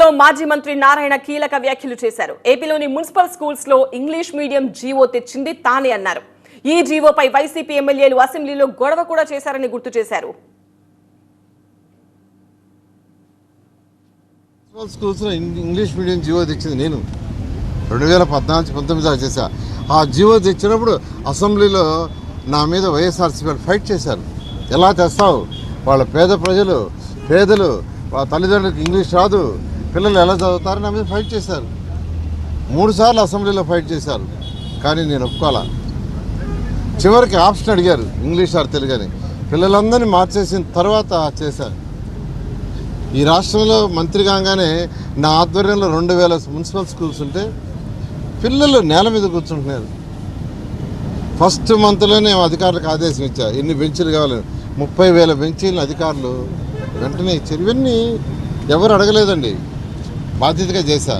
లో మాజీ మంత్రి నారాయణ కీలక వ్యాఖ్యలు చేశారు. ఏపీలోని మున్సిపల్ స్కూల్స్లో ఇంగ్లీష్ మీడియం జీవో తెచ్చింది తానే అన్నారు. ఈ జీవోపై వైసీపీ ఎమ్మెల్యేలు అసెంబ్లీలో గొడవ కూడా చేశారని గుర్తు చేశారు. స్కూల్స్లో ఇంగ్లీష్ మీడియం జీవో తెచ్చింది నేను. రెండు వేల పద్నాలుగు పంతొమ్మిది చేశా. ఆ జీవో తెచ్చినప్పుడు అసెంబ్లీలో నా మీద వైఎస్ఆర్సీపీ ఫైట్ చేశారు. ఎలా తెస్తావు వాళ్ళ పేద ప్రజలు పేదలు వాళ్ళ తల్లిదండ్రులకు ఇంగ్లీష్ రాదు. పిల్లలు ఎలా చదువుతారు నా మీద ఫైట్ చేశారు. మూడు సార్లు అసెంబ్లీలో ఫైట్ చేశారు. కానీ నేను ఒప్పుకోవాలా చివరికి ఆప్షన్ అడిగారు ఇంగ్లీష్ ఆర్ తెలుగు అని. పిల్లలందరినీ మార్చేసిన తర్వాత చేశారు. ఈ రాష్ట్రంలో మంత్రి కాగానే నా ఆధ్వర్యంలో రెండు వేల మున్సిపల్ స్కూల్స్ ఉంటే పిల్లలు నేల మీద కూర్చుంటున్నారు. ఫస్ట్ మంత్లోనే అధికారులకు ఆదేశం ఇచ్చా ఎన్ని బెంచీలు కావాలి? ముప్పై వేల బెంచీలను అధికారులు వెంటనే ఇచ్చారు. ఇవన్నీ ఎవరు అడగలేదండి. బాధ్యతగా చేశా